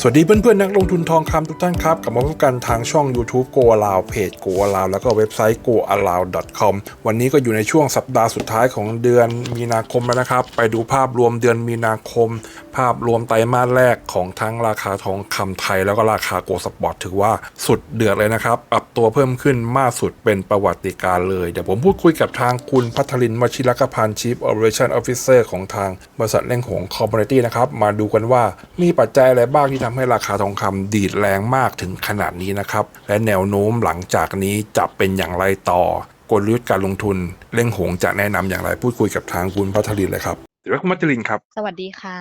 สวัสดีเพื่อนๆ นักลงทุนทองคำทุกท่านครับ กลับมาพบกันทางช่อง YouTube Go Allow เพจ Go Allow แล้วก็เว็บไซต์ goallow.com วันนี้ก็อยู่ในช่วงสัปดาห์สุดท้ายของเดือนมีนาคมแล้วนะครับ ไปดูภาพรวมเดือนมีนาคม ภาพรวมไตรมาสแรกของทั้งราคาทองคำไทย แล้วก็ราคาโกลสปอร์ตถือว่าสุดเดือดเลยนะครับ ปรับตัวเพิ่มขึ้นมากสุดเป็นประวัติการเลย เดี๋ยวผมพูดคุยกับทางคุณพัทลินวชิรกพันธ์ Chief Operation Officer ของทางบริษัทเล่งหงคอมมูนิตี้นะครับ มาดูกันว่ามีปัจจัยอะไรบ้างที่ทำให้ราคาทองคำดีดแรงมากถึงขนาดนี้นะครับ และแนวโน้มหลังจากนี้จะเป็นอย่างไรต่อกลยุทธ์การลงทุนเล่งหงจะแนะนำอย่างไรพูดคุยกับทางคุณพัทลินเลยครับเดี๋ยวคุณพัทลินครับ สวัสดีค่ะ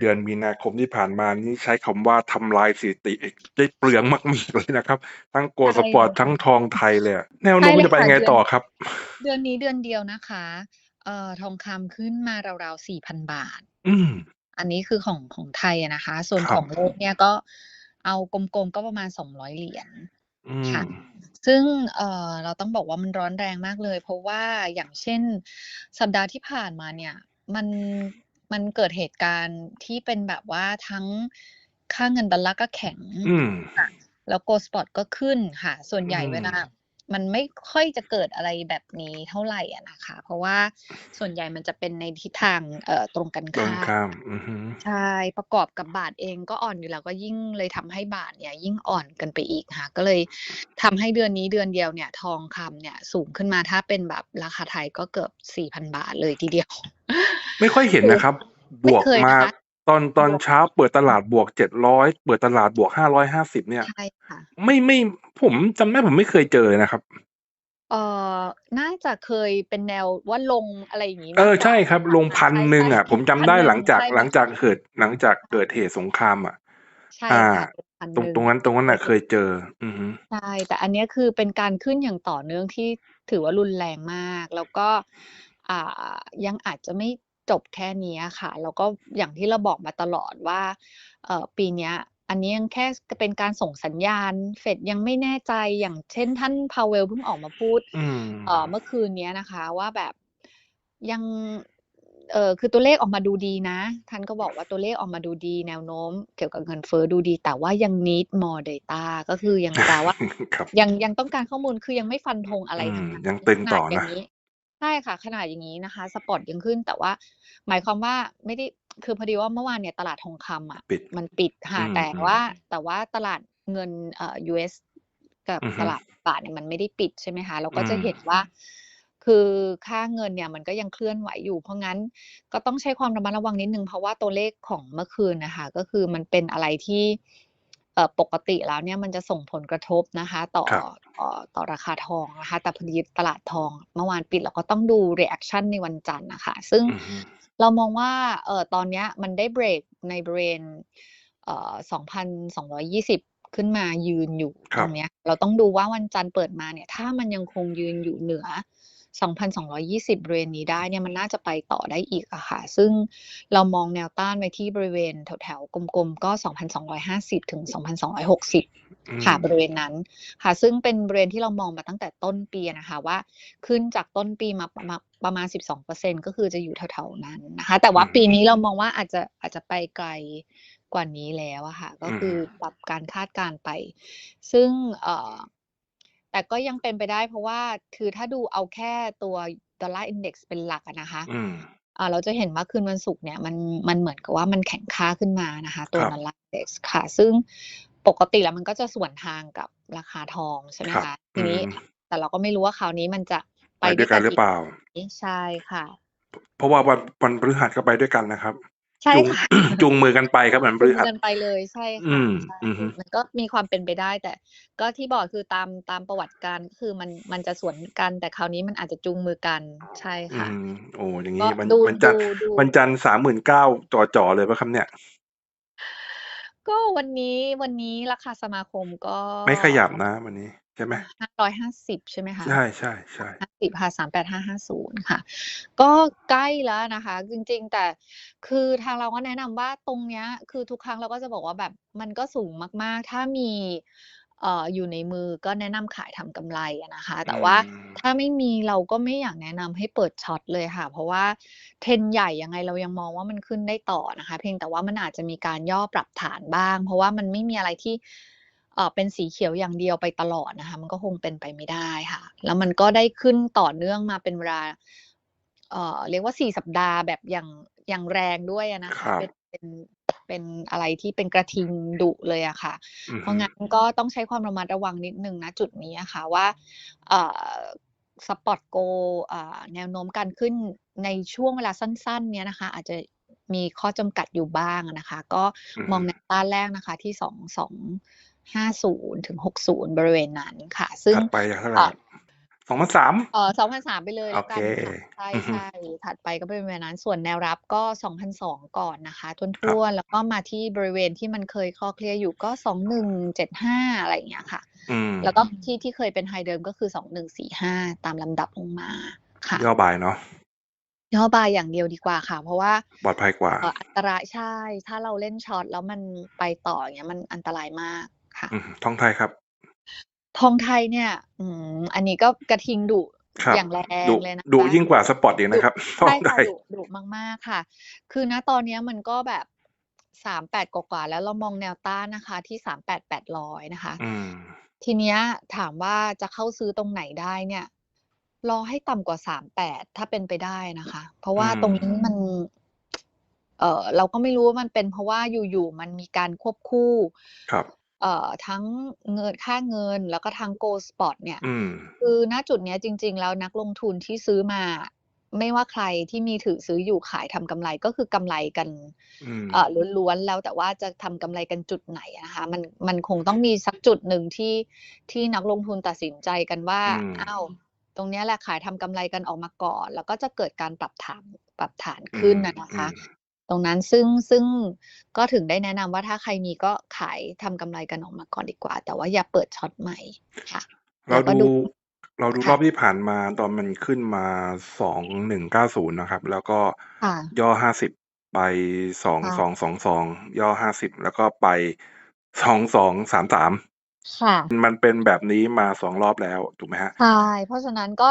เดือนมีนาคมที่ผ่านมานี่ใช้คำว่าทำลายสถิติได้เปลืองมากมีเลยนะครับ ทั้งโกลด์สปอร์ตใช่ค่ะทั้งทองไทยเลยอะแนวโน้มใช่เลยจะไปค่ะไงเดือนต่อครับ เดือนนี้เดือนเดียวนะคะ เอ่อทองคำขึ้นมาราวๆสี่พันบาท อืม อันนี้คือของของไทยอะนะคะ ส่วนครับของโลกเนี่ยก็เอากลมๆก็ประมาณสองร้อยเหรียญอืค่ะมซึ่งเอ่อเราต้องบอกว่ามันร้อนแรงมากเลย เพราะว่าอย่างเช่นสัปดาห์ที่ผ่านมาเนี่ยมันมันเกิดเหตุการณ์ที่เป็นแบบว่าทั้งค่าเงินดอลลาร์ก็แข็งอืมค่ะแล้วโกลด์สปอตก็ขึ้นค่ะ ส่วนใหญ่อืมเวลา มันไม่ค่อยจะเกิดอะไรแบบนี้เท่าไหร่อะนะคะ เพราะว่าส่วนใหญ่มันจะเป็นในทิศทางเอ่อตรงกันตรงข้ามข้ามอือฮึใช่ประกอบกับบาทเองก็อ่อนอยู่แล้วก็ยิ่งเลยทำให้บาทเนี่ยยิ่งอ่อนกันไปอีกค่ะ ก็เลยทำให้เดือนนี้เดือนเดียวเนี่ย ทองคำเนี่ยสูงขึ้นมาถ้าเป็นแบบราคาไทยก็เกือบสี่พันบาทเลยทีเดียว ไม่ค่อยเห็นนะครับบไม่วกเคยมานะคะ ตอน ตอนบวก เช้าเปิดตลาดบวกเจ็ดร้อยเปิดตลาดบวกห้าร้อยห้าสิบเนี่ย ใช่ค่ะ ไม่ ไม่ ผมจำได้ผมไม่เคยเจอเลยนะครับ เอ่อ น่าจะเคยเป็นแนวว่าลง อะไรอย่างงี้เอมากอกว่าใช่ครับ ลงค่ะพันใช่หนึ่งใช่อะผมจำพันได้หหลันึ่งง จาก ใช่หลังค่ะจากเกิด หลังจากเกิดเหตุสงครามอะใช่อ่า ค่ะพันตรงหนึ่ตรงงนั้น ตรงนั้นน่ะใช่เคยเจอ อือฮึ ใช่ แต่อันเนี้ย คือเป็นการขึ้นอย่างต่อเนื่องที่ถือว่ารุนแรงมาก แล้วก็ อ่า ยังอาจจะไม่ จบแค่นี้อะค่ะ แล้วก็อย่างที่เราบอกมาตลอดว่าเอ่อปีเนี้ยอันนี้ยังแค่เป็นการส่งสัญญาณ เฟดยังไม่แน่ใจอย่างเช่นท่านพาเวลเพิ่งออกมาพูดอืมเอ่อเมื่อคืนเนี้ยนะคะว่าแบบยังเอ่อคือตัวเลขออกมาดูดีนะ ท่านก็บอกว่าตัวเลขออกมาดูดีแนวโน้ม เกี่ยวกับเงินเฟ้อดูดี แต่ว่ายัง need more data ก็คือยังแปลว่าครับยังยังต้องการข้อมูลคือยังไม่ฟันธงอะไรอืทั้มงนั้นยังตึงขต่นาอดอย่านะงนี้ ใช่ค่ะ ขนาดอย่างนี้นะคะ สปอตยังขึ้นแต่ว่า หมายความว่าไม่ได้คือพอดีว่าเมื่อวานเนี่ยตลาดทองคำอะปิดมันปิดค่ะอืมแต่อืม ว่าแต่ว่าตลาดเงินเอ่อ US กับอือฮึตลาดบาทเนี่ยมันไม่ได้ปิดใช่ไหมคะ เราอืก็จะม เห็นว่า คือค่าเงินเนี่ยมันก็ยังเคลื่อนไหวอยู่ เพราะงั้นก็ต้องใช้ความระมัดระวังนิดหนึ่งเพราะว่าตัวเลขของเมื่อคืนน่ะค่ะก็คือมันเป็นอะไรที่เอ่อ ปกติแล้วเนี่ยมันจะส่งผลกระทบนะคะ ต่อครับต่อต่อราคาทองนะคะ แต่พอดีตลาดทองเมื่อวานปิดเราก็ต้องดู reaction ในวันจันทร์น่ะค่ะซึ่งอือฮึเรามองว่าเอ่อตอนเนี้ยมันได้เบรกในบริเวณเอ่อ2,220ขึ้นมายืนอยู่คตรัรบงเนี้ยเราต้องดูว่าวันจันทร์เปิดมาเนี่ย ถ้ามันยังคงยืนอยู่เหนือ 2,220 บริเวณนี้ได้เนี่ยมันน่าจะไปต่อได้อีกอะค่ะ ซึ่งเรามองแนวต้านไว้ที่บริเวณแถวๆกลมๆก็ 2,250 ถึง 2,260อืค่ะมบริเวณนั้นค่ะ ซึ่งเป็นบริเวณที่เรามองมาตั้งแต่ต้นปีอะนะคะว่า ขึ้นจากต้นปีมาประมาณประมาณ 12%ก็คือจะอยู่แถวๆนั้นนะคะ แต่อืว่ามปีนี้เรามองว่าอาจจะอาจจะไปไกลกว่านี้แล้วอะค่ะ ก็อืคือมปรับการคาดการณ์ไป ซึ่งเอ่อ แต่ก็ยังเป็นไปได้เพราะว่าคือถ้าดูเอาแค่ตัวดอลลาร์อินเด็กซ์เป็นหลักอะนะคะอืมอ่าเราจะเห็นว่าคืนวันศุกร์เนี่ยมันมันเหมือนกับว่ามันแข็งค่าขึ้นมานะคะ ตัควรับดอลลาร์อินเด็กซ์ค่ะ ซึ่งปกติแล้วมันก็จะสวนทางกับราคาทองใช่ไหมครับคะอืทีนี้มแต่เราก็ไม่รู้ว่าคราวนี้มันจะไปไปด้ด้ววยยกักันนหรืออีกเปล่าไหมใช่ค่ะ เพราะว่าวันวันพฤหัสก็ไปด้วยกันนะครับ ใช่จูงค่ะจูงมือกันไปครับวันพจูฤงมืหัอสกันไปเลยใช่อืค่ะมใช่อือฮึมันก็มีความเป็นไปได้ แต่ก็ที่บอกคือตามตามประวัติการณ์ก็คือมันมันจะสวนกันแต่คราวนี้มันอาจจะจูงมือกันใช่อืค่ะมโอ้อย่างก็งี้วันดูวันจันดูทร์ดูวันจันทร์39,000จ่อๆเลยเปล่าครับเนี่ย ก็วันนี้วันนี้ราคาสมาคมก็ไม่ขยับนะวันนี้ ใช่ไหม 550 ใช่ไหมคะใช่ๆๆ50ค่ะ38550 ค่ะ ก็ใกล้แล้วนะคะ จริงๆ แต่คือทางเราก็แนะนำว่าตรงเนี้ย คือทุกครั้งเราก็จะบอกว่าแบบมันก็สูงมากๆ ถ้ามีเอ่ออยู่ในมือก็แนะนำขายทำกำไรอะนะคะอืแต่ว่ามถ้าไม่มีเราก็ไม่อยากแนะนำให้เปิดช็อตเลยค่ะ เพราะว่า Trend ใหญ่ยังไงเรายังมองว่ามันขึ้นได้ต่อนะคะ เพียงแต่ว่ามันอาจจะมีการย่อปรับฐานบ้าง เพราะว่ามันไม่มีอะไรที่ เอ่อเป็นสีเขียวอย่างเดียวไปตลอดนะคะมันก็คงเป็นไปไม่ได้ค่ะ แล้วมันก็ได้ขึ้นต่อเนื่องมาเป็นเวลาเอ่อเรียกว่า4สัปดาห์แบบอย่างอย่างแรงด้วยอะนะคคะรับเป็นเป็นเป็นอะไรที่เป็นกระทิงดุเลยอะค่ะอือเพฮึราะงั้นก็ต้องใช้ความระมัดระวังนิดหนึ่งณจุดนี้อะค่ะว่าเอ่อ Spot Go อ่าแนวโน้มการขึ้นในช่วงเวลาสั้น ๆ เนี่ยนะคะ อาจจะมีข้อจำกัดอยู่บ้างอะนะคะ ก็อือมฮึองแนวต้านแรกนะคะที่ 2250ถึง60 บริเวณนั้นค่ะ ซึ่งถัดไปจากเท่าไรเอ่อ2,300เอ่อ2,300ไปเลยโอแล้วเคกันค่ะอือฮึใช่ๆถัดไปก็เป็นบริเวณนั้นส่วนแนวรับก็2,200ก่อนนะคะทครั่วบนๆแล้วก็มาที่บริเวณที่มันเคยคลอเคลียร์อยู่ก็2175อะไรอย่างเงี้ยค่ะอืมแล้วก็ที่ที่เคยเป็นไฮเดิมก็คือ2145ตามลำดับลงมาค่ะย่อบายเนาะย่อบายอย่างเดียวดีกว่าค่ะ เพราะว่าปลอดภัยกว่าเอ่ออันตรายใช่ ถ้าเราเล่นช็อตแล้วมันไปต่ออย่างเงี้ยมันอันตรายมาก ค่ะอืมทองไทยครับ ทองไทยเนี่ย อืมอันนี้ก็กระทิงดุครับอย่างแรดุงเลยนะดุคะยิ่งกว่าสปอตอีกดุนะครับทอใช่งไทค่ะยดุดุมากๆค่ะ คือณตอนเนี้ยมันก็แบบ38กว่าๆแล้วเรามองแนวต้านนะคะ ที่38,800นะคะอืมทีเนี้ยถามว่าจะเข้าซื้อตรงไหนได้เนี่ยรอให้ต่ำกว่า38ถ้าเป็นไปได้นะคะ เพราะอืว่าตรงมนี้มัน เอ่อเราก็ไม่รู้ว่ามันเป็นเพราะว่าอยู่ๆมันมีการควบคู่ ครับ เอ่อทั้งเงินค่าเงินแล้วก็ทั้ง Gold Spot เนี่ย อืม คือณจุดเนี้ยจริง ๆ แล้วนักลงทุนที่ซื้อมา ไม่ว่าใครที่มีถือซื้ออยู่ขายทำกำไรก็คือกำไรกันอืม เอ่อล้วนๆแล้วแต่ว่าจะทำกำไรกันจุดไหนอะนะคะมันมันคงต้องมีสักจุดหนึ่งที่ที่นักลงทุนตัดสินใจกันว่าอืม อ้าวตรงเนี้ยแหละขายทำกำไรกันออกมาก่อน แล้วก็จะเกิดการปรับฐานปรับฐานอืขึ้นมอะนะอืคะ ม ตรงนั้นซึ่งซึ่งก็ถึงได้แนะนำว่าถ้าใครมีก็ขายทำกำไรกันออกมาก่อนดีกว่า แต่ว่าอย่าเปิดช็อตใหม่ค่ะเราแล้วก็ดูดูเราดูค่ะรอบที่ผ่านมาตอนมันขึ้นมา2190นะครับ แล้วก็ค่ะย่อ50ไปค่ะ2222ย่อ50แล้วก็ไป2233ค่ะมันเป็นแบบนี้มา2รอบแล้วถูกไหมครับ?ใช่เพราะฉะนั้นก็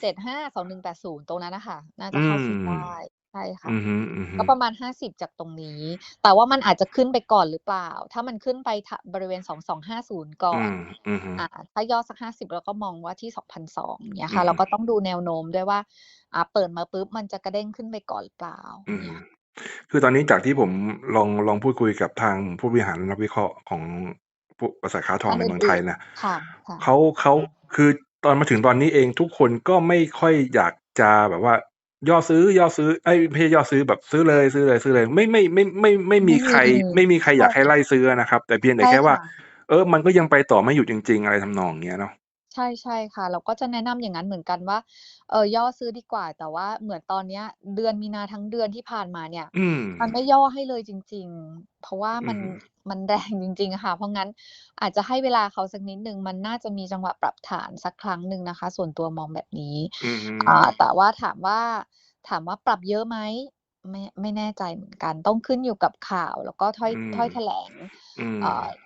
2175 2180ตรงนั้นน่ะค่ะน่าจะอืเข้าซื้อมได้ใช่ค่ะอือฮึก็ๆประมาณ50จากตรงนี้ แต่ว่ามันอาจจะขึ้นไปก่อนหรือเปล่า ถ้ามันขึ้นไปทบริเวณ2250ก่ออืนมอือฮึอ่าถ้าย่อสัก50เราก็มองว่าที่2,200อย่างเงี้ยอืค่ะอเราฮึก็ต้องดูแนวโน้มด้วยว่า อ่า เปิดมาปุ๊บมันจะกระเด้งขึ้นไปก่อนหรือเปล่าอืเงีม้ยคือตอนนี้จากที่ผมลองลองพูดคุยกับทางผู้บริหารนักวิเคราะห์ของผู้บริษัทค้าทอท่างนในอเมืองไทื่ยนเนี่ยๆค่ะค่ะเขาเขาคือตอนมาถึงตอนนี้เองทุกคนก็ไม่ค่อยอยากจะแบบว่า ย่อซื้อย่อซื้อเอ๊ยไม่ใช่ย่อซื้อแบบซื้อเลยซื้อเลยซื้อเลย ไม่ไม่ไม่ไม่ไม่ไมมี่ใครมีไม่มีใครใชอยา่กให้ไล่ซื้ออะนะครับ แต่เพียงแต่ใช่แค่ว่า ค่ะ เออ มันก็ยังไปต่อไม่หยุดจริง ๆ อะไรทำนองเนี้ยเนาะ ใช่ ใช่ค่ะ เราก็จะแนะนำอย่างงั้นเหมือนกันว่า เอ่อย่อซื้อดีกว่า แต่ว่าเหมือนตอนเนี้ย เดือนมีนาทั้งเดือนที่ผ่านมาเนี่ย อืม มันไม่ย่อให้เลยจริง ๆ เพราะว่าอืมัอนฮึ มันแรงจริง ๆ อะค่ะ เพราะงั้นอาจจะให้เวลาเขาสักนิดหนึ่ง มันน่าจะมีจังหวะปรับฐานสักครั้งหนึ่งนะคะ ส่วนตัวมองแบบนี้ อือฮึ อ่า แต่ว่าถามว่า ถามว่าปรับเยอะไหม ไม่ ไม่แน่ใจเหมือนกัน ต้องขึ้นอยู่กับข่าว แล้วก็ถ้อย อืมถ้อยแถลงอืมเอ่อ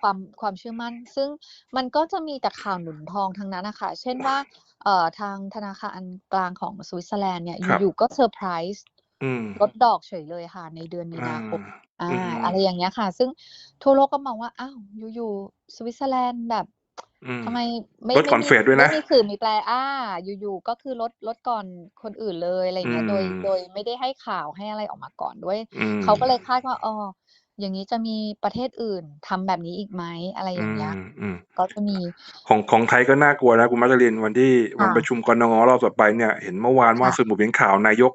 ความความเชื่อมั่น ซึ่งมันก็จะมีแต่ข่าวหนุนทองทั้งนั้นน่ะค่ะเช่นว่าเอ่อทางธนาคารกลางของสวิตเซอร์แลนด์เนี่ยครับอยู่ๆก็เซอร์ไพรส์อืมลดดอกเฉยเลยค่ะ ในเดือนมีอานาคมอาอือฮึอะไรอย่างเงี้ยค่ะ ซึ่งทั่วโลกก็มองว่า อ้าวอยู่ๆสวิตเซอร์แลนด์แบบอืมทำไมไม่ลดไม่ก่อนมีเฟดด้วยไม่นะมีสื่อมีแปลอาอยู่ๆก็คือลดลดก่อนคนอื่นเลยอะไรออืย่างเงี้ยโดยมโดยไม่ได้ให้ข่าวให้อะไรออกมาก่อนด้วยอืมเขาก็เลยคาดว่าอ้อ อย่างงี้จะมีประเทศอื่นทำแบบนี้อีกไหมอะไรออืย่างเงี้ยมอืมก็จะมีของของไทยก็น่ากลัวนะคุณมัสลินวันที่ควั่นประะชุมกนงรอบต่อไปเนี่ยเห็นเมื่อวานคว่า่ะสื่อผมเห็นข่าวนายก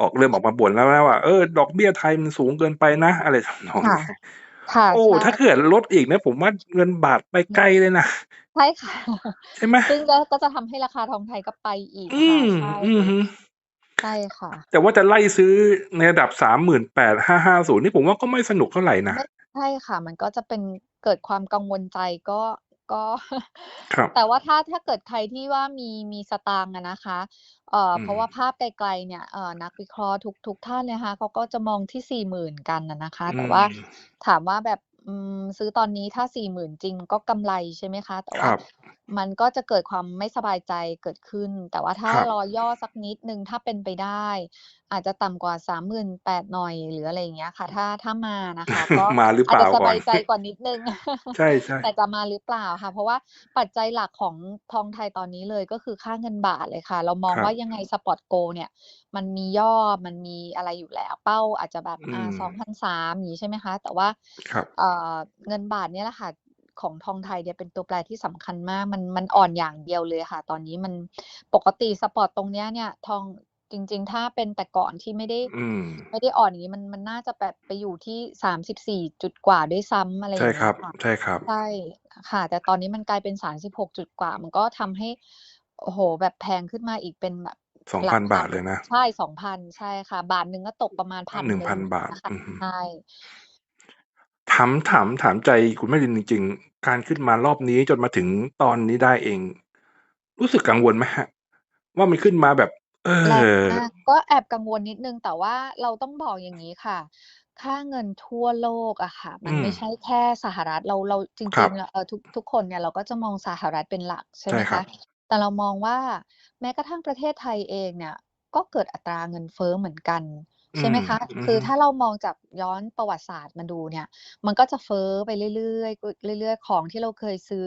ออกเริ่มออกมาบ่นแล้วนะว่าเออดอกเบี้ยไทยมันสูงเกินไปนะ อะไรทำนองค่ะเนี้ยค่ะโอ้ใช่ถ้าเกิดลดอีกนะผมว่าเงินบาทไปอืไกลมเลยนะใช่ค่ะใช่ไหม?ซึ่งก็ก็จะทำให้ราคาทองไทยก็ไปอีกอืค่ะมใช่อือฮึ ใช่ค่ะ แต่ว่าจะไล่ซื้อในระดับ38,550นี่ผมว่าก็ไม่สนุกเท่าไรนะไม่ใช่ค่ะ มันก็จะเป็นเกิดความกังวลใจก็ก็ครับแต่ว่าถ้าถ้าเกิดใครที่ว่ามีมีสตางค์อะนะคะเอ่ออืเพราะมว่าภาพไกลๆเนี่ยเอ่อนักวิเคราะห์ทุกทุกท่านนะคะเขาก็จะมองที่40,000กันอะนะคะอืแต่ว่ามถามว่าแบบอืมซื้อตอนนี้ถ้า40,000จริงก็กำไรใช่ไหมคะ แต่คว่ารับ มันก็จะเกิดความไม่สบายใจเกิดขึ้น แต่ว่าถ้าครับ รอย่อสักนิดหนึ่ง ถ้าเป็นไปได้ อาจจะต่ำกว่า 38,000 หน่อย หรืออะไรอย่างเงี้ยค่ะ ถ้า ถ้ามานะคะ ก็มาหรืออาเปจจะล่าสก่อบาน ยใจกว่านิดหนึ่ง ใช่ๆแต่จะมาหรือเปล่าค่ะ เพราะว่าปัจจัยหลักของทองไทยตอนนี้เลย ก็คือค่าเงินบาทเลยค่ะ เรามองครัว่าบ ยังไงสปอตโกลด์เนี่ย มันมีย่อ มันมีอะไรอยู่แล้ว เป้าอาจจะแบบ อือ่า ม 2,300 อย่างงี้ ใช่ไหมคะ แต่ว่า ครับ เอ่อ เงินบาทเนี่ยแหละค่ะ ของทองไทยเนี่ยเป็นตัวแปรที่สำคัญมาก มันมันอ่อนอย่างเดียวเลยค่ะ ตอนนี้มันปกติสปอตตรงเนี้ยเนี่ยทองจริง ๆ ถ้าเป็นแต่ก่อนที่ไม่ได้อืมไม่ได้อ่อนอย่างงี้มันมันน่าจะแบบไปอยู่ที่34จุดกว่าด้วยซ้ำอะไรอใช่ย่างคเงี้รัยบค่ะใช่ครับ ใช่ค่ะ แต่ตอนนี้มันกลายเป็น36จุดกว่า มันก็ทำให้โอ้โฮแบบแพงขึ้นมาอีกเป็นแบบหลัก2,000พับานทเลยนะ ใช่2,000ใช่ค่ะ บาทหนึ่งก็ตกประมาณ1,000 1,000บาทนะคะอือฮึใช่ ถามถามถามใจคุณแม่รินจริง ๆ การขึ้นมารอบนี้จนมาถึงตอนนี้ได้เอง รู้สึกกังวลไหมครับ?ว่ามันขึ้นมาแบบ เอแรงอมากก็แอบกังวลนิดหนึ่งแต่ว่าเราต้องบอกอย่างงี้ค่ะ ค่าเงินทั่วโลกอะค่ะ มัอืนไม่มใช่แค่สหรัฐเราเราจคริรังบๆอะเอ่อทุกทุกคนเนี่ยเราก็จะมองสหรัฐเป็นหลักใช่ใช่ไหมครัคะบแต่เรามองว่าแม้กระทั่งประเทศไทยเองเนี่ย ก็เกิดอัตราเงินเฟ้อเหมือนกันอื ใช่ไหมมคะอือคือฮึถ้าเรามองจากย้อนประวัติศาสตร์มาดูเนี่ย มันก็จะเฟ้อไปเรื่อยๆกเรื่อย ๆ ของที่เราเคยซื้อ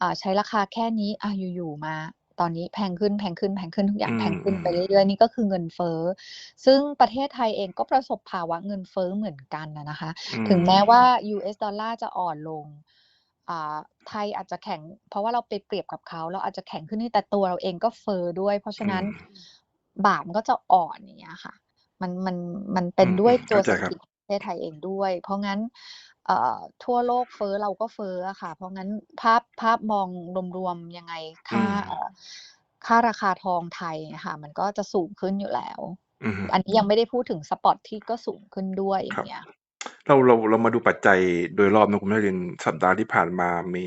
อ่าใช้ราคาแค่นี้อาอยู่ๆ มาตอนนี้แพงขึ้นๆๆทุกอย่าอืงแพงขึ้นไปมเรๆรื่อยๆนี่ก็คือเงินเฟ้อซึ่งประเทศไทยเองก็ประสบภาวะเงินเฟ้อเหมือนกันอะนะคะอืถึงแม้ว่าม US ดอลลาร์จะอ่อนลงอ่าไทยอาจจะแข็ง เพราะว่าเราไปเปรียบกับเขาเราอาจจะแข็งขึ้นนิดแต่ตัวเราเองก็เฟ้อด้วย เพราะฉะอืนั้นมบาทมันก็จะอ่อนอย่างเงี้ยค่ะ มันมันมันเป็อืนด้วยมๆตัเข้าวใจครัเศรษฐกิบจประเทศไทยเองด้วย เพราะงั้นเอ่อทั่วโลกเฟ้อเราก็เฟ้ออะค่ะ เพราะงั้นภาพภาพมองรวมๆยังไงอืค่ามเอ่อค่าราคาทองไทยอะค่ะมันก็จะสูงขึ้นอยู่แล้วอือฮึอันนี้ยังไม่ได้พูดถึงสปอตที่ก็สูงขึ้นด้วยอคย่ารังบเงี้ยเราเราเรามาดูปัจจัยโดยรอบนะคุณแม่รินสัปดาห์ที่ผ่านมามี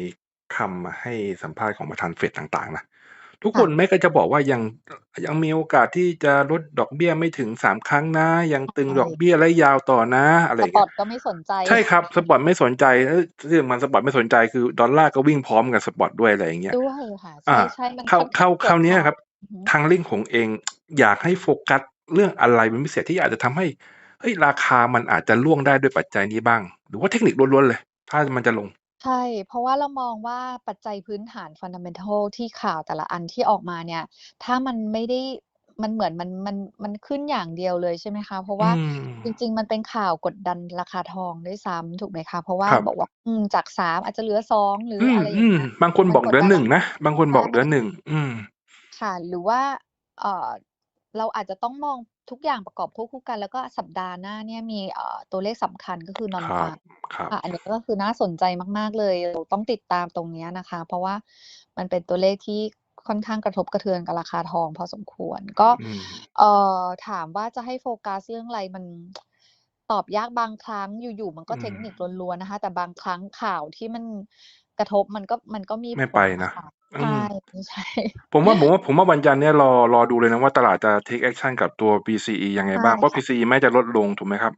คำให้สัมภาษณ์ของประธานเฟดต่างๆนะ ทุกคค่นแม้ก็จะบอกว่ายังอยังมีโอกาสที่จะลดดอกเบี้ยไม่ถึง 3 ครั้งนะ ยังใชตึงดอก่เบี้ยระยะยาวต่อนะ อะไรสอย่างปเงี้อยตก็ไม่สนใจ ใช่ครับ สปอตไม่สนใจเฮ้ยที่สำคัญสปอตไม่สนใจ คือดอลลาร์ก็วิ่งพร้อมกับสปอตด้วย อะไรอย่างเงี้ย ด้วยค่ะอาใช่ๆมันคราค่วอนคข้ารางวเกิคราดวเนี้ขย่าวครับ อือฮึ ทางลิ่งหงเอง อยากให้โฟกัสเรื่องอะไรเป็นพิเศษ ที่อาจจะทำให้ เฮ้ย ราคามันอาจจะร่วงได้ด้วยปัจจัยนี้บ้าง หรือว่าเทคนิคล้วน ๆ เลย ถ้ามันจะลง? ใช่ เพราะว่าเรามองว่าปัจจัยพื้นฐาน fundamental ที่ข่าวแต่ละอันที่ออกมาเนี่ย ถ้ามันไม่ได้ มันเหมือนมัน มัน มันขึ้นอย่างเดียวเลย ใช่ไหมคะ เพราะอืว่าจม ริง ๆ มันเป็นข่าวกดดันราคาทองด้วยซ้ำ ถูกไหมคะ เพราะว่าครับ บอกว่า อืม จาก 3 อาจจะเหลือ 2 หรืออือะไรอย่างเงี้ยมๆบางคนมันบอกกเหดลือ ดันหรนึ่งนะ บางคนใชบอกเหลือ 1 อืม ค่ะ หรือว่า เอ่อ เราอาจจะต้องมองทุกอย่างประกอบควบคู่กัน แล้วก็สัปดาห์หน้าเนี่ยมีเอ่อตัวเลขสำคัญก็คือครับ Non-farm ครับ ค่ะอันนี้ก็คือน่าสนใจมาก ๆ เลยเราต้องติดตามตรงเนี้ยนะคะ เพราะว่ามันเป็นตัวเลขที่ค่อนข้างกระทบกระเทือนกับราคาทองพอสมควรก็อืม เอ่อถามว่าจะให้โฟกัสเรื่องอะไรมันตอบยากบางครั้งอยู่ ๆ มันก็อืเทคมนิคล้วนๆนะคะ แต่บางครั้งข่าวที่มัน กระทบมันก็มันก็มีไม่ผไปลนอะค่ะอืใช่มใช่ผมว่าผมว่าผมว่าวันจันทร์เนี้ยรอรอดูเลยนะว่าตลาดจะเทกแอกชันกับตัว PCE ยังไงใช่บ้าง เพราะค่ะ PCE แม้จะลดลงถูกไหมครับ?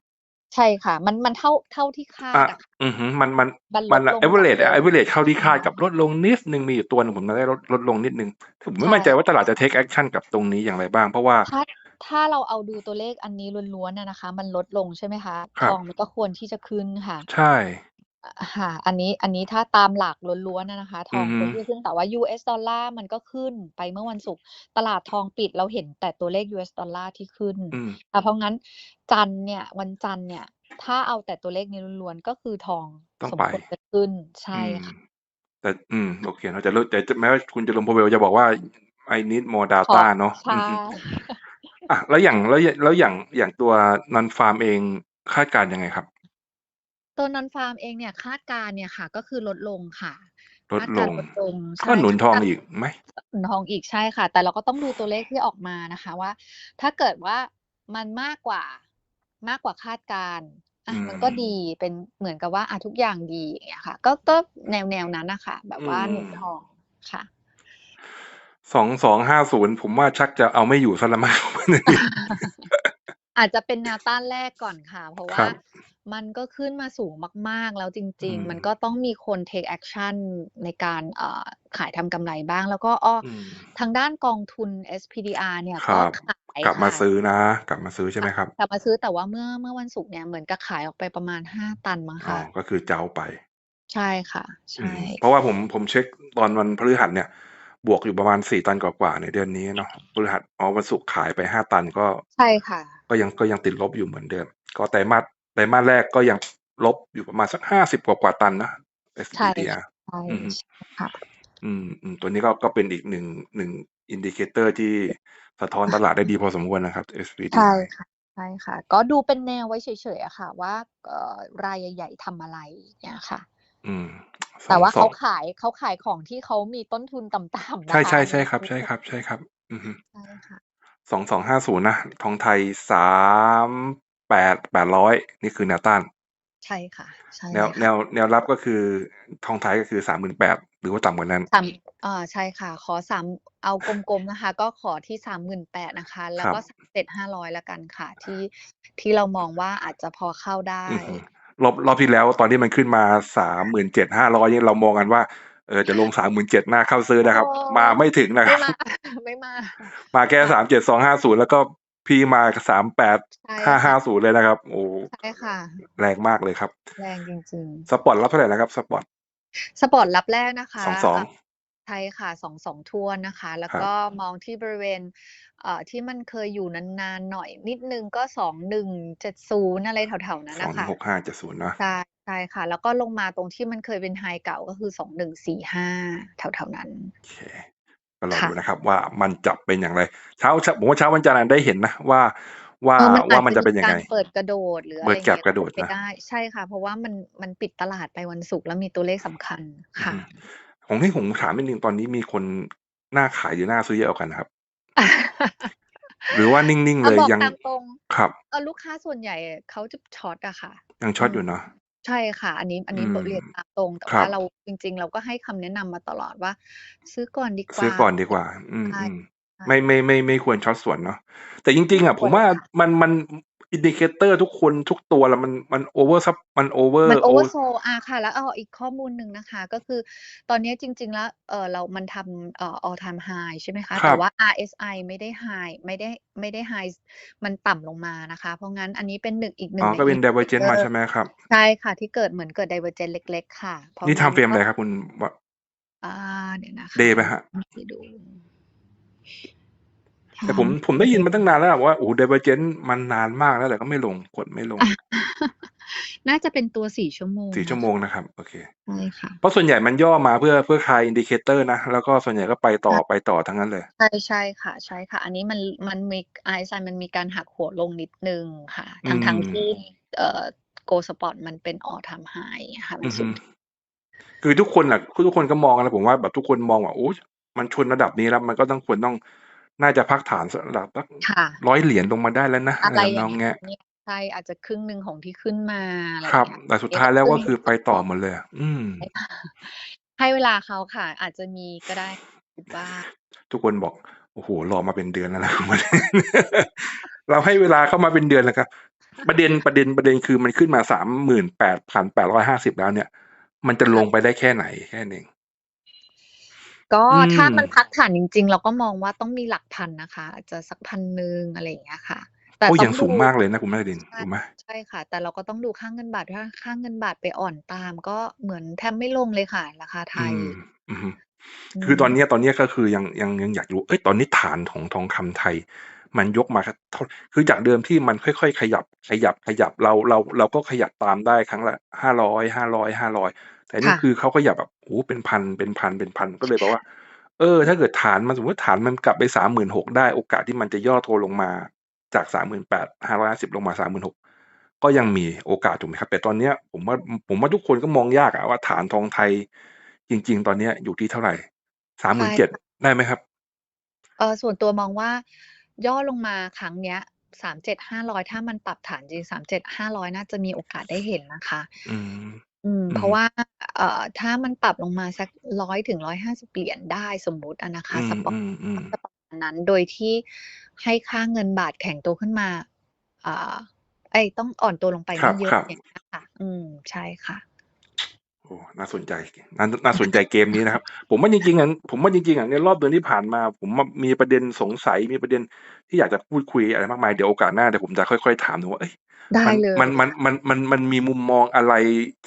ใช่ค่ะ มันมันเท่าเท่าที่คาอาดอะค่ะอือฮึมันมันมันลมันดอะลงเอเวอจากเรจเดิอะเอมเวอเรจเท่าที่ใชคาดกับ่ลดลงนิดหนึ่งมีอยู่ตัวหนึ่งผมจำได้ลดลดลงนิดหนึ่งผมไม่ใช่มั่นใจว่าตลาดจะเทกแอกชันกับตรงนี้อย่างไรบ้าง เพราะว่าถ้าถ้าเราเอาดูตัวเลขอันนี้ล้วนๆอะนะคะ มันลดลงใช่ไหมคะครทับองมันก็ควรที่จะขึ้นค่ะ ใช่อ ค่ะ อันนี้ อันนี้ถ้าตามหลักล้วนๆอะนะคะ ทอือองฮึควรที่จะขึ้นแต่ว่า US ดอลลาร์มันก็ขึ้นไปเมื่อวันศุกร์ตลาดทองปิดเราเห็นแต่ตัวเลข US ดอลลาร์ที่ขึ้นอืม อ่าเพราะงั้นจันทร์เนี่ยวันจันทร์เนี่ย ถ้าเอาแต่ตัวเลขนี้ล้วนๆก็คือทองต้องสมไป ควรจะขึ้นใช่อืม ค่ะ แต่ อืม โอเคเราจะลดแต่จะแม้ว่าคุณ Jerome Powell จะบอกว่า I need more ขอ data เนาะใชอื่อฮึอะค่ะแล้วอย่างแล้วอย่างแล้วอย่างอย่างตัว Non-farm เองคาดการณ์ยังไงครับ? ตัว Non-farm เองเนี่ยคาดการณ์เนี่ยค่ะ ก็คือลดลงค่ะลคาดดลการงณ์ลดลงใชก็่หนุนคาดทองการณ์อีกไหม?หนุนทองอีกใช่ค่ะ แต่เราก็ต้องดูตัวเลขที่ออกมานะคะว่า ถ้าเกิดว่ามันมากกว่ามากกว่าคาดการณ์ออืมันก็มดีเป็นเหมือนกับว่าอะทุกอย่างดีอย่างเงี้ยค่ะ ก็ก็แนวๆนั้นน่ะค่ะแบอืบว่าหนุนมทองค่ะ2250ผมว่าชักจะเอาไม่อยู่เสียแล้วมั้งคุณนารินอาจจะเป็นแนวต้านแรกก่อนค่ะ เพราะครัว่าบ มันก็ขึ้นมาสูงมาก ๆ แล้วจอืริงมๆ มันก็ต้องมีคน take action ในการเอ่อขายทำกำไรบ้าง แล้วก็อ้ออืม ทางด้านกองทุน SPDR เนี่ยคก็รับขายกลับมาค่ะ ซื้อนะ กลับมาซื้อใช่ไหมครับ กลับมาซื้อแต่ว่าเมื่อเมื่อวันศุกร์เนี่ยเหมือนกับขายออกไปประมาณ 5 ตันมั้งอ๋อค่ะก็คือเจ้าไป ใช่ค่ะอืใช่ม เพราะว่าผมผมเช็คตอนวันพฤหัสเนี่ย บวกอยู่ประมาณ4ตันกว่าๆในเดือนนี้เนาะพฤหัสอ๋อวันศุกร์ขายไป5ตันก็ ใช่ค่ะ ก็ยังก็ยังติดลบอยู่เหมือนเดิม ก็ไตรมาสไตรมาสแรกก็ยังลบอยู่ประมาณสัก50กว่าๆตันนะใช่ SPDR ใช่อือฮึใช่ค่ะอืมอืมตัวนี้ก็ก็เป็นอีกหนึ่งหนึ่งอินดิเคเตอร์ที่สะท้อนตลาดได้ดีพอสมควรนะครับใช่ SPDR ค่ะใช่ค่ะ ก็ดูเป็นแนวไว้เฉยๆอะค่ะ ว่าเอ่อรายใหญ่ๆทำอะไรอย่างเงี้ยค่ะ อืมสแต่องว่าสอเขางขายเขาขายของที่เขามีต้นทุนต่ำๆนะใช่คะใช่อันใช่นี้ครับอันใช่นี้ครับใช่ครับ อือฮึใช่ค่ะสองสองห้าศูนย์นะทองไทยสาม แปดแปดร้อยนี่คือแนวต้าน ใช่ค่ะใช่แนวเลยแนค่ะวแนวรับก็คือทองไทยก็คือสามหมื่นแปดหรือว่าต่ำกว่านั้นสามเอ่อใช่ค่ะ ขอสามเอากลมๆนะคะ ก็ขอที่สามหมื่นแปดนะคะ แล้ควรับก็เจ็ดห้าร้อยละกันค่ะ ที่ที่เรามองว่าอาจจะพอเข้าได้อือฮึรอบรอบที่แล้วตอนที่มันขึ้นมาสามหมื่นเจ็ดห้าร้อยนี่เรามองกันว่าเออจะลงสามหมื่นเจ็ดหน้าเข้าซื้อนะครับโอ้มาไม่ถึงนะคไม่รับมาไม่มา มาแค่สามเจ็ดสองห้าศูนย์แล้วก็ พี่มาสามแปดใช่ห้าห้าค่ะ ศูนย์เลยนะครับ โอ้ใช่ค่ะ แรงมากเลยครับ แรงจริงสปอร์ตรับเท่าไหร่นะครับ สปอร์ตๆสปอร์ตรับแรกนะคะ สองสองเอ่อใช่ค่ะสองสองทวนนะคะ แล้วครับก็มองที่บริเวณ เอ่อ ที่มันเคยอยู่นาน ๆ หน่อยนิดนึงก็สองหนึ่งเจ็ดศูนย์อะไรแถว ๆ นั้นสองนะคะหกห้าเจ็ดศูนย์นะใช่ ใช่ค่ะ แล้วก็ลงมาตรงที่มันเคยเป็นไฮเก่า ก็คือสองหนึ่งสี่ห้าแถว ๆ นั้น โอเค ก็รอค่ะดูนะครับ ว่ามันจะเป็นอย่างไร เช้าผมว่าเช้าวันจันทร์ได้เห็นนะว่าว่าเออมันอาว่าจมันจะจะเป็มีนยังกาไงรเปิดกระโดดหรืออะเปิไรดอแก็ย่างบเงี้ยกระโดดเป็นไปนะได้ใช่ค่ะ เพราะว่ามันมันปิดตลาดไปวันศุกร์แล้วมีตัวเลขสำคัญอืค่ะมของที่ผมถามนิดนึงตอนนี้มีคนหน้าขายหรือหน้าซื้อเยอะกว่ากันครับ หรือว่านิ่งๆเอาเลยบอกยังตามตรงครับเออลูกค้าส่วนใหญ่เขาจะช็อตอะค่ะยังช็อตอือมยู่เนาะ ใช่ค่ะ อันนี้ อันนี้อืบมทเรียนตามตรง แต่ครัว่าบ เรา จริง ๆ เราก็ให้คำแนะนำมาตลอดว่า ซื้อก่อนดีกซื้อว่าก่อนดีกว่า อืมใช่อืมใช่ไม่ ไม่ ไม่ ไม่ควรช็อตส่วนเนาะ แต่จริง ๆอะคผวมรว่าค่ะ มัน มัน อินดิเคเตอร์ทุกคนทุกตัวแล้วมันมันโอเวอร์ซับมันโอเวอมันร์โอโอเวอร์โซลอาค่ะ แล้วเอาอีกข้อมูลหนึ่งนะคะ ก็คือตอนนี้จริง ๆ แล้วเออเรามันทำเอ่อ all time high ใช่ไหมคะคแต่รับว่า RSI ไม่ได้ high ไม่ได้ไม่ได้ high มันต่ำลงมานะคะ เพราะงั้นอันนี้เป็นหนึ่งอีกหอ๋นึ่องในก็เป็อินนเดดิเวอเคร์เจนเตอมาร์ใช่ไหมครับ ใช่ค่ะ ที่เกิดเหมือนเกิด divergence เล็ก ๆ ค่ะเพราะนี่งั้นทำเฟรมก็อะไรครับคุณวะอ่าเดี๋ยวนะคะเดย์ไหมฮะให้ดู แต่ผม time ผมได้ยินมาตั้งนานแล้วว่าโอ้เดเวอร์เจนมันนานมากแล้วแต่ก็ไม่ลงกดไม่ลง น่าจะเป็นตัวสี่ชั่วโมงสี่ชั่วนะโมคะงนะครับ โอเคใช่ค่ะเพราะส่วนใหญ่มันย่อมาเพื่อเพื่อคลายอินดิเคเตอร์นะแล้วก็ส่วนใหญ่ก็ไปต่อใช่ไปต่อทั้งนั้นเลยใช่ใช่ค่ะ ใช่ค่ะ อันนี้มันมันมี RSI มันมีการหักหัวลงนิดนึงค่ะอืทั้งทั้งมที่เอ่อ Go Spot มันเป็น all time high ค่ะมัอืนอสูฮึงคือทุกคนอะคือทุกคนก็มองกันแล้วผมว่าแบบทุกคนมองว่าโอ้มันชนระดับนี้แล้วมันก็ต้องควรต้อง น่าจะพักฐานระดับสักค่ะ ร้อยเหรียญลงมาได้แล้วนะอะอะไรไรอทำนย่าองงเงี้ยเงี้ยเนี่ยใช่อาจจะครึ่งหนึ่งของที่ขึ้นมาอะไรครับเงี้ยแต่สุดนี่ท้ายก็แล้วครึ่ก็งหคืนึ่องไปของต่อของหมดเลย อืม ให้เวลาเขาค่ะ อาจจะมีก็ได้คิดว่า ทุกคนบอก โอ้โห รอมาเป็นเดือนแล้วนะ เราให้เวลาเข้ามาเป็นเดือนแล้วครับ ประเด็นประเด็นประเด็นคือมันขึ้นมาสามหมื่นแปดพันแปดร้อยห้าสิบแล้วเนี่ย มันจะลค่ะ งไปได้แค่ไหนแค่นั้นเอง ก็อืถ้าม มันพักฐานจริง ๆ เราก็มองว่าต้องมีหลักพันนะคะ อาจจะสักพันหนึ่งอะไรอย่างเงี้ยค่ะ แต่โอ้ต้ยัองงดูสูงมากเลยนะคุณแม่ดินใช่ถูกไหมใช่ค่ะ แต่เราก็ต้องดูค่าเงินบาทถ้าค่าเงินบาทไปอ่อนตาม ก็เหมือนแทบไม่ลงเลยค่ะ ราคาไทอืย ม อืม อืคือตอนม เนี้ยตอนเนี้ยก็คือยังยังยังอยากรู้เอ้ยตอนนี้ฐานของทองคำไทย มันยกมาเท่าคือจากเดิมที่มันค่อยๆ ขยับขยับขยับเราเราเราก็ขยับตามได้ครั้งละห้าร้อยห้าร้อยห้าร้อย แต่นี่ค่ะ คือเขาขยับแบบ โอ้โหเป็นพัน เป็นพัน เป็นพัน ก็เลยแปลว่า เออ ถ้าเกิดฐานมัน สมมติฐานมันกลับไปสามหมื่นหกได้ โอกาสที่มันจะย่อตัวลงมาจากสามหมื่นแปดห้าร้อยสิบลงมาสามหมื่นหกก็ยังมีโอกาสถูกไหมครับ แต่ตอนเนี้ยผมว่าผมว่าทุกคนก็มองยากอะว่า ฐานทองไทยจริง ๆ ตอนเนี้ยอยู่ที่เท่าไหร่สามหใช่มื่นเจ็ด ค่ะ ได้ไหมครับ เออ ส่วนตัวมองว่า ย่อลงมาครั้งเนี้ยสามเจ็ดห้าร้อยถ้ามันปรับฐานจริงสามเจ็ดห้าร้อยน่าจะมีโอกาสได้เห็นนะคะ อืม อืม อืเพมราะว่า เอ่อ ถ้ามันปรับลงมาสักร้อยถึงร้อยห้าสิบเหรียญได้สมมุติอะนะอืคะสม ปอตอืมอืมจะประมาณนั้น โดยที่ให้ค่าเงินบาทแข็งตัวขึ้นมา อ่าไอ้ต้องอ่อนตัวลงไปครัไม่บเยครัอะบอย่างเงี้ยค่ะ อืม ใช่ค่ะ โอ้น่าสนใจน่าน่าสนใจเกมนี้นะครับ ผมว่าจริงๆอะผมว่าจริงๆอะในรอบเดือนที่ผ่านมา ผมว่ามีประเด็นสงสัยมีประเด็นที่อยากจะพูดคุยอะไรมากมายเดี๋ยวโอกาสหน้าเดี๋ยวผมจะค่อยๆถามดูว่าเอ้ยได้มันเลยมันมันมันมันมันมีมุมมองอะไร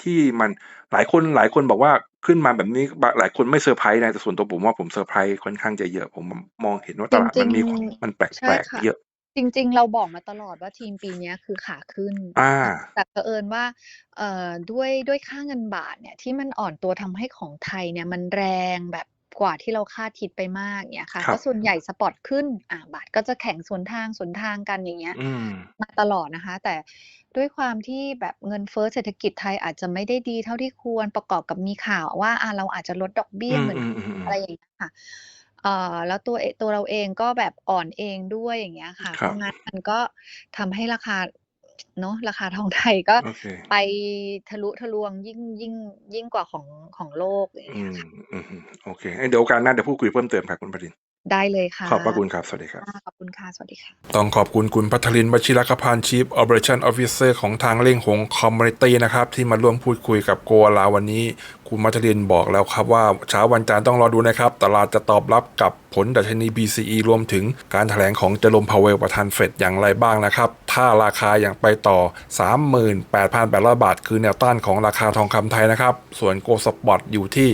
ที่มันหลายคนหลายคนบอกว่าขึ้นมาแบบนี้บางหลายคนไม่เซอร์ไพรส์นะแต่ส่วนตัวผมว่าผมเซอร์ไพรส์ค่อนข้างจะเยอะ ผมมองเห็นว่าตจลาดริมันงมีความมันแปๆใช่ลกค่ะๆเยอะ จริง ๆ เราบอกมาตลอดว่าทีมปีเนี้ยคือขาขึ้น อ่า แต่เผอิญว่า เอ่อ ด้วย ด้วยค่าเงินบาทเนี่ยที่มันอ่อนตัวทำให้ของไทยเนี่ยมันแรงแบบกว่าที่เราคาดคิดไปมากเนี่ยค่ะ ครัก็บ ส่วนใหญ่สปอตขึ้น อ่า บาทก็จะแข็งสวนทาง สวนทางกันอย่างเงี้ย อืม มาตลอดนะคะ แต่ด้วยความที่แบบเงินเฟ้อเศรษฐกิจไทยอาจจะไม่ได้ดีเท่าที่ควร ประกอบกับมีข่าวว่า อ่า เราอาจจะลดดอกเบี้อืยมเหมือน อืมอืมอืมอะไรอย่างเงี้ยค่ะ เอ่อแล้วตัวเอตัวเราเองก็แบบอ่อนเองด้วยอย่างเงี้ยค่ะคเพรับราะงั้นมันก็ทำให้ราคาเนาะราคาทองไทยก็โอเค ไปทะลุทะลวงยิ่งยิ่งยิ่งกว่าของของโลกอย่างอืเงี้ยมค่ะ อืมอืมโอเคเดี๋ยวโอกาสหน้าเดี๋ยวพูดคุยเพิ่มเติมครับคุณปริน ได้เลยค่ะขอบพระคุณครับ สวัสดีครับค่ะขอบคุณค่ะ สวัสดีค่ะ ต้องขอบคุณคุณพัทลินวชิรคพานชีฟออ e r a t i o n Officer ของทางเล่งหงคอมมูนิตี้นะครับ ที่มาร่วมพูดคุยกับโกลาวันนี้ คุณมัทลินบอกแล้วครับว่าเช้าวันจันทร์ต้องรอดูนะครับ ตลาดจะตอบรับกับผลดัชนี BCE รวมถึงการแถลงของเจอร์มพาวเวลประธานเฟดอย่างไรบ้างนะครับ ถ้าราคาอย่างไปต่อ 38,800 บาท คือแนวต้านของราคาทองคำไทยนะครับ ส่วนโกลสปอตอยู่ที่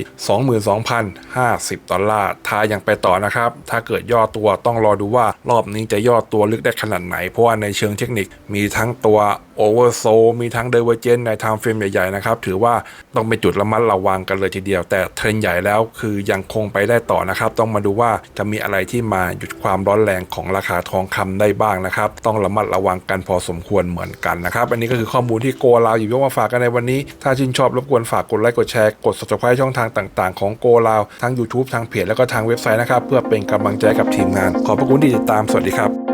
22,050 ดอลลาร์ถ้ายังไปต่อนะครับ ถ้าเกิดย่อตัวต้องรอดูว่ารอบนี้จะย่อตัวลึกได้ขนาดไหน เพราะว่าในเชิงเทคนิคมีทั้งตัว โอเวอร์โซมีทั้งเดเวอร์เจนในไทม์เฟรมใหญ่ๆนะครับ ถือว่าต้องเป็นจุดระมัดระวังกันเลยทีเดียว แต่เทรนใหญ่แล้วคือยังคงไปได้ต่อนะครับ ต้องมาดูว่าจะมีอะไรที่มาหยุดความร้อนแรงของราคาทองคำได้บ้างนะครับ ต้องระมัดระวังกันพอสมควรเหมือนกันนะครับ อันนี้ก็คือข้อมูลที่โกลาวหยิบยกมาฝากกันในวันนี้ ถ้าชื่นชอบรบกวนฝากกดไลค์กดแชร์กด subscribe ช่องทางต่าง ๆ ของโกลาวทั้ง YouTube ทางเพจแล้วก็ทางเว็บไซต์นะครับเพื่อเป็นกำลังใจกับทีมงาน ขอบพระคุณที่ติดตามสวัสดีครับ